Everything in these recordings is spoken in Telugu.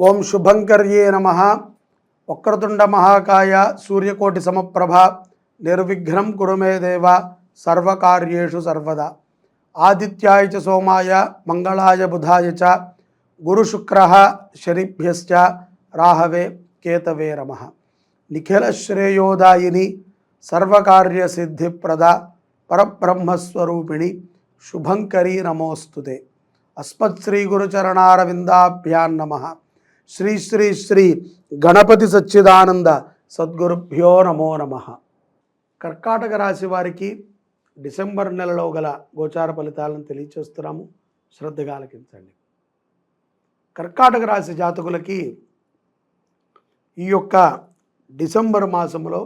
ఓం శుభంకర్యే నమ. వక్రతుండ మహాకాయ సూర్యకోటి సమప్రభ. నిర్విఘ్నం కురుమే దేవ. సర్వకార్యేషు సర్వదా. ఆదిత్యాయ చ సోమాయ మంగళాయ బుధాయ చ. గురుశుక్ర శనిభ్యశ్చ. రాహవే కేతవే రమ నిఖిలశ్రేయోదాయిని సర్వకార్యసిద్ధిప్రద పరబ్రహ్మస్వరూపిణి శుభంకరీ నమోస్తుతే. అస్మత్ శ్రీ గురుచరణారవిందాభ్యాన్నమ నమ. శ్రీ శ్రీ శ్రీ గణపతి సచ్చిదానంద సద్గురుభ్యో నమో నమ. కర్కాటక రాశి వారికి డిసెంబర్ నెలలో గల గోచార ఫలితాలను తెలియచేస్తున్నాము. శ్రద్ధగా ఆలకించండి కర్కాటక రాశి జాతకులకి ఈ యొక్క డిసెంబర్ మాసంలో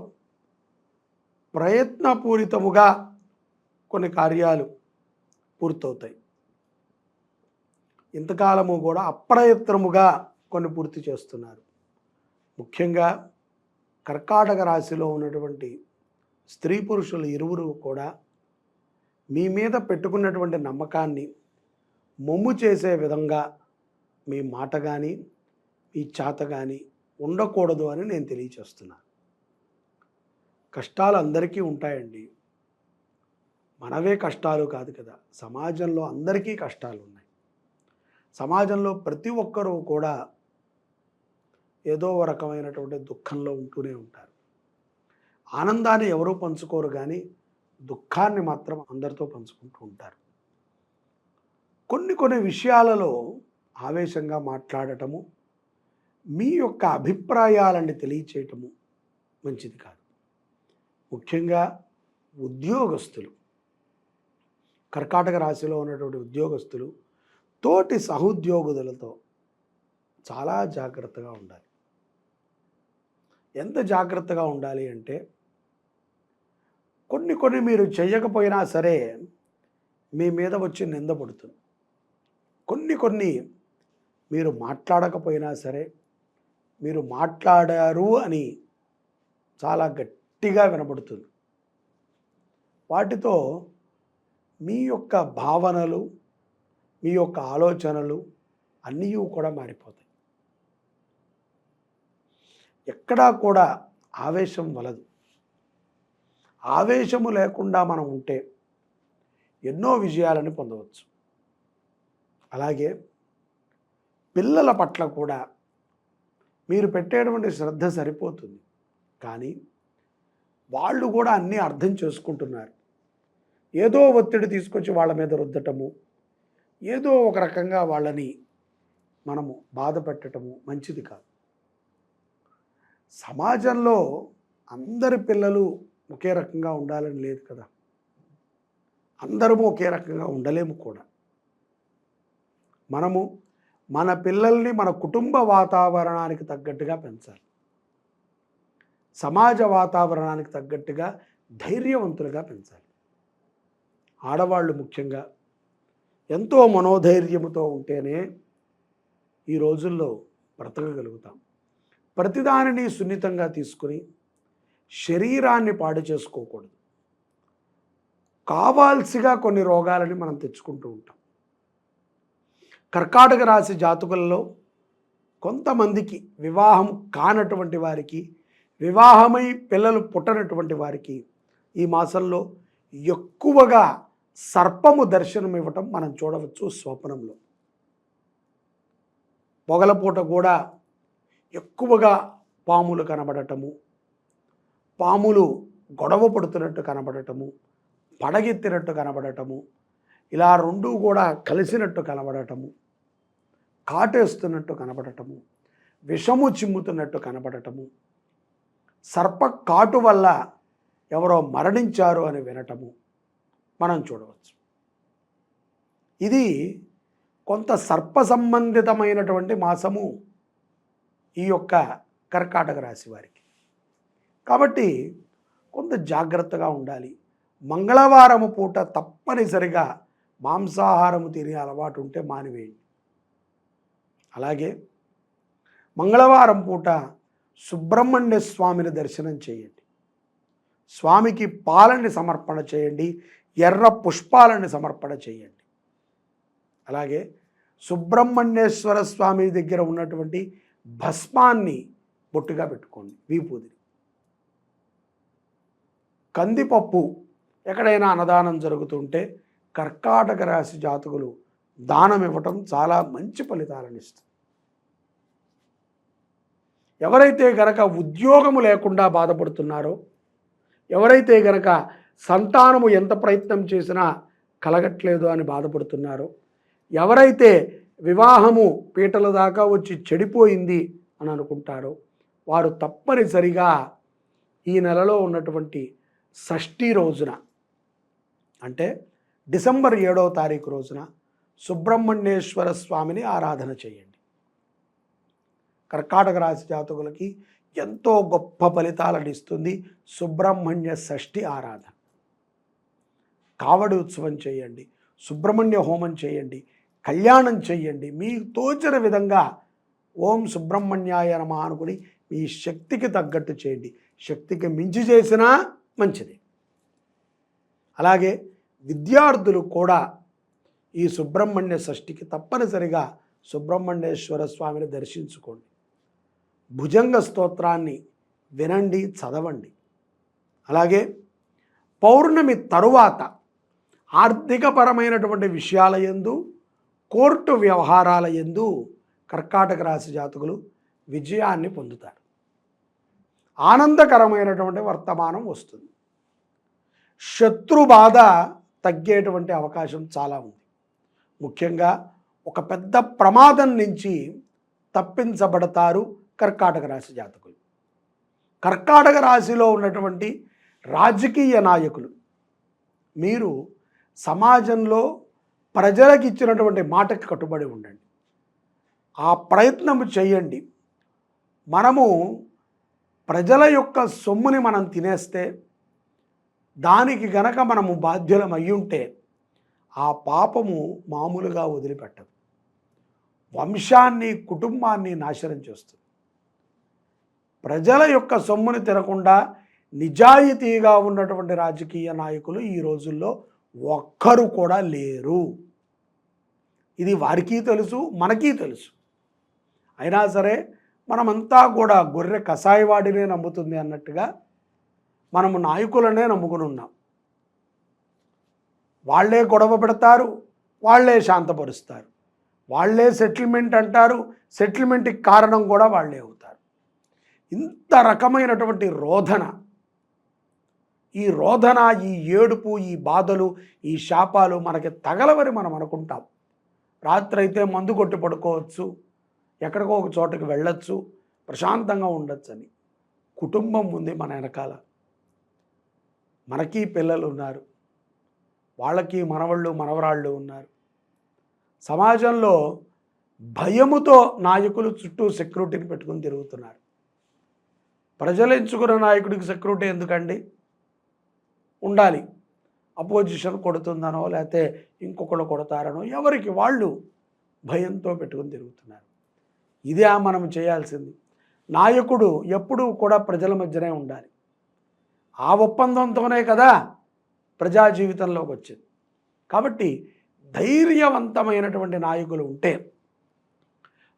ప్రయత్నపూరితముగా కొన్ని కార్యాలు పూర్తవుతాయి. ఇంతకాలము కూడా అప్రయత్నముగా కొన్ని పూర్తి చేస్తున్నారు. ముఖ్యంగా కర్కాటక రాశిలో ఉన్నటువంటి స్త్రీ పురుషులు ఇరువురు కూడా మీ మీద పెట్టుకున్నటువంటి నమ్మకాన్ని మొమ్ము చేసే విధంగా మీ మాట కానీ మీ చేత కానీ ఉండకూడదు అని నేను తెలియచేస్తున్నాను. కష్టాలు అందరికీ ఉంటాయండి. మనవే కష్టాలు కాదు కదా. సమాజంలో అందరికీ కష్టాలు ఉన్నాయి. సమాజంలో ప్రతి ఒక్కరూ కూడా ఏదో ఒక రకమైనటువంటి దుఃఖంలో ఉంటూనే ఉంటారు. ఆనందాన్ని ఎవరూ పంచుకోరు కానీ దుఃఖాన్ని మాత్రం అందరితో పంచుకుంటూ ఉంటారు. కొన్ని కొన్ని విషయాలలో ఆవేశంగా మాట్లాడటము మీ యొక్క అభిప్రాయాలని తెలియచేయటము మంచిది కాదు. ముఖ్యంగా ఉద్యోగస్తులు కర్కాటక రాశిలో ఉన్నటువంటి ఉద్యోగస్తులు తోటి సహోద్యోగులతో చాలా జాగ్రత్తగా ఉండాలి. ఎంత జాగ్రత్తగా ఉండాలి అంటే కొన్ని కొన్ని మీరు చేయకపోయినా సరే మీ మీద వచ్చి నిందపడుతుంది కొన్ని కొన్ని మీరు మాట్లాడకపోయినా సరే మీరు మాట్లాడారు అని చాలా గట్టిగా వినబడుతుంది వాటితో మీ యొక్క భావనలు మీ యొక్క ఆలోచనలు అన్నీ కూడా మారిపోతాయి. ఎక్కడా కూడా ఆవేశం వలదు. ఆవేశము లేకుండా మనం ఉంటే ఎన్నో విజయాలను పొందవచ్చు. అలాగే పిల్లల పట్ల కూడా మీరు పెట్టేటువంటి శ్రద్ధ సరిపోతుంది. కానీ వాళ్ళు కూడా అన్నీ అర్థం చేసుకుంటున్నారు. ఏదో ఒత్తిడి తీసుకొచ్చి వాళ్ళ మీద రుద్దటము ఏదో ఒక రకంగా వాళ్ళని మనము బాధ పెట్టడము మంచిది కాదు. సమాజంలో అందరి పిల్లలు ఒకే రకంగా ఉండాలని లేదు కదా. అందరము ఒకే రకంగా ఉండలేము కూడా. మనము మన పిల్లల్ని మన కుటుంబ వాతావరణానికి తగ్గట్టుగా పెంచాలి. సమాజ వాతావరణానికి తగ్గట్టుగా ధైర్యవంతులుగా పెంచాలి. ఆడవాళ్ళు ముఖ్యంగా ఎంతో మనోధైర్యముతో ఉంటేనే ఈ రోజుల్లో బ్రతకగలుగుతాం. ప్రతిదానిని సున్నితంగా తీసుకుని శరీరాన్ని పాడు చేసుకోకూడదు. కావాల్సిగా కొన్ని రోగాలని మనం తెచ్చుకుంటూ ఉంటాం. కర్కాటక రాశి జాతకులలో కొంతమందికి వివాహం కానటువంటి వారికి వివాహమై పిల్లలు పుట్టనటువంటి వారికి ఈ మాసంలో ఎక్కువగా సర్పము దర్శనం ఇవ్వటం మనం చూడవచ్చు స్వప్నంలో. పొగలపూట కూడా ఎక్కువగా పాములు కనబడటము పాములు గొడవ పడుతున్నట్టు కనబడటము పడగెత్తినట్టు కనబడటము ఇలా రెండూ కూడా కలిసినట్టు కనబడటము కాటేస్తున్నట్టు కనబడటము విషము చిమ్ముతున్నట్టు కనబడటము సర్ప కాటు వల్ల ఎవరో మరణించారు అని వినటము మనం చూడవచ్చు. ఇది కొంత సర్ప సంబంధితమైనటువంటి మాసము. ఈ యొక్క కర్కాటక రాశి వారికి. కాబట్టి కొంత జాగ్రత్తగా ఉండాలి. మంగళవారము పూట తప్పనిసరిగా మాంసాహారము తినే అలవాటు ఉంటే మానివేయండి. అలాగే మంగళవారం పూట సుబ్రహ్మణ్య స్వామిని దర్శనం చేయండి. స్వామికి పాలని సమర్పణ చేయండి. ఎర్ర పుష్పాలని సమర్పణ చేయండి. అలాగే సుబ్రహ్మణ్యేశ్వర స్వామి దగ్గర ఉన్నటువంటి భస్మాన్ని బొట్టుగా పెట్టుకోండి వీపూది కందిపప్పు ఎక్కడైనా అన్నదానం జరుగుతుంటే కర్కాటక రాశి జాతకులు దానం ఇవ్వటం చాలా మంచి ఫలితాలను ఇస్తుంది. ఎవరైతే గనక ఉద్యోగము లేకుండా బాధపడుతున్నారో ఎవరైతే గనక సంతానము ఎంత ప్రయత్నం చేసినా కలగట్లేదు అని బాధపడుతున్నారో ఎవరైతే వివాహము పీటల దాకా వచ్చి చెడిపోయింది అని అనుకుంటారో. వారు తప్పనిసరిగా ఈ నెలలో ఉన్నటువంటి షష్ఠి రోజున అంటే డిసెంబర్ ఏడవ తారీఖు రోజున సుబ్రహ్మణ్యేశ్వర స్వామిని ఆరాధన చేయండి. కర్కాటక రాశి జాతకులకి ఎంతో గొప్ప ఫలితాలను ఇస్తుంది సుబ్రహ్మణ్య షష్ఠి ఆరాధన. కావడి ఉత్సవం చేయండి సుబ్రహ్మణ్య హోమం చేయండి కళ్యాణం చేయండి మీకు తోచిన విధంగా ఓం సుబ్రహ్మణ్యాయ నమ అనుకుని మీ శక్తికి తగ్గట్టు చేయండి. శక్తికి మించి చేసినా మంచిది. అలాగే విద్యార్థులు కూడా ఈ సుబ్రహ్మణ్య షష్ఠికి తప్పనిసరిగా సుబ్రహ్మణ్యేశ్వర స్వామిని దర్శించుకోండి. భుజంగ స్తోత్రాన్ని వినండి చదవండి. అలాగే పౌర్ణమి తరువాత ఆర్థికపరమైనటువంటి విషయాల ఎందు కోర్టు వ్యవహారాల ఎందు కర్కాటక రాశి జాతకులు విజయాన్ని పొందుతారు. ఆనందకరమైనటువంటి వర్తమానం వస్తుంది. శత్రు బాధ తగ్గేటువంటి అవకాశం చాలా ఉంది. ముఖ్యంగా ఒక పెద్ద ప్రమాదం నుంచి తప్పించబడతారు కర్కాటక రాశి జాతకులు. కర్కాటక రాశిలో ఉన్నటువంటి రాజకీయ నాయకులు మీరు సమాజంలో ప్రజలకు ఇచ్చినటువంటి మాటకి కట్టుబడి ఉండండి. ఆ ప్రయత్నం చేయండి. మనము ప్రజల యొక్క సొమ్ముని మనం తినేస్తే దానికి గనక మనము బాధ్యులం అయ్యుంటే ఆ పాపము మామూలుగా వదిలిపెట్టదు. వంశాన్ని కుటుంబాన్ని నాశనం చేస్తుంది. ప్రజల యొక్క సొమ్ముని తినకుండా నిజాయితీగా ఉన్నటువంటి రాజకీయ నాయకులు ఈ రోజుల్లో ఒక్కరు కూడా లేరు. ఇది వారికి తెలుసు మనకి తెలుసు. అయినా సరే మనమంతా కూడా గొర్రె కషాయవాడినే నమ్ముతుంది అన్నట్టుగా మనము నాయకులనే నమ్ముకుని ఉన్నాం. వాళ్ళే గొడవ పెడతారు వాళ్ళే శాంతపరుస్తారు. వాళ్ళే సెటిల్మెంట్ అంటారు సెటిల్మెంట్కి కారణం కూడా వాళ్ళే అవుతారు. ఇంత రకమైనటువంటి రోధన ఈ రోధన ఈ ఏడుపు ఈ బాధలు ఈ శాపాలు మనకి తగలవని మనం అనుకుంటాం. రాత్రి అయితే మందు కొట్టి పడుకోవచ్చు ఎక్కడికో ఒక చోటకి వెళ్ళొచ్చు ప్రశాంతంగా ఉండొచ్చని కుటుంబం ఉంది మన వెనకాల. మనకి పిల్లలు ఉన్నారు వాళ్ళకి మనవళ్ళు మనవరాళ్ళు ఉన్నారు. సమాజంలో భయముతో నాయకులు చుట్టూ సెక్యూరిటీని పెట్టుకుని తిరుగుతున్నారు. ప్రజలు ఎంచుకున్న నాయకుడికి సెక్యూరిటీ ఎందుకండి? ఉండాలి. అపోజిషన్ కొడుతుందనో లేకపోతే ఇంకొకళ్ళు కొడతారనో ఎవరికి వాళ్ళు భయంతో పెట్టుకుని తిరుగుతున్నారు. ఇదే మనం చేయాల్సింది. నాయకుడు ఎప్పుడూ కూడా ప్రజల మధ్యనే ఉండాలి. ఆ ఒప్పందంతోనే కదా ప్రజా జీవితంలోకి వచ్చింది. కాబట్టి ధైర్యవంతమైనటువంటి నాయకులు ఉంటే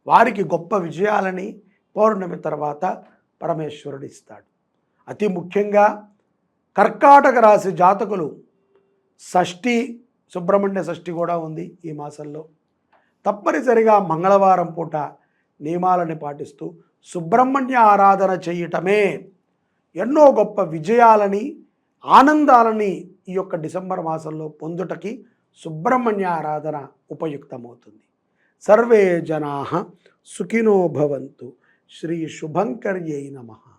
వారికి గొప్ప విజయాలని పౌర్ణమి తర్వాత పరమేశ్వరుడు ఇస్తాడు. అతి ముఖ్యంగా కర్కాటక రాశి జాతకులు షష్ఠి సుబ్రహ్మణ్య షష్ఠి కూడా ఉంది ఈ మాసంలో. తప్పనిసరిగా మంగళవారం పూట నియమాలని పాటిస్తూ సుబ్రహ్మణ్య ఆరాధన చేయటమే ఎన్నో గొప్ప విజయాలని ఆనందాలని ఈ యొక్క డిసెంబర్ మాసంలో పొందుటకి సుబ్రహ్మణ్య ఆరాధన ఉపయుక్తమవుతుంది. సర్వే జనా సుఖినో భవంతు. శ్రీ శుభంకర్యై నమః.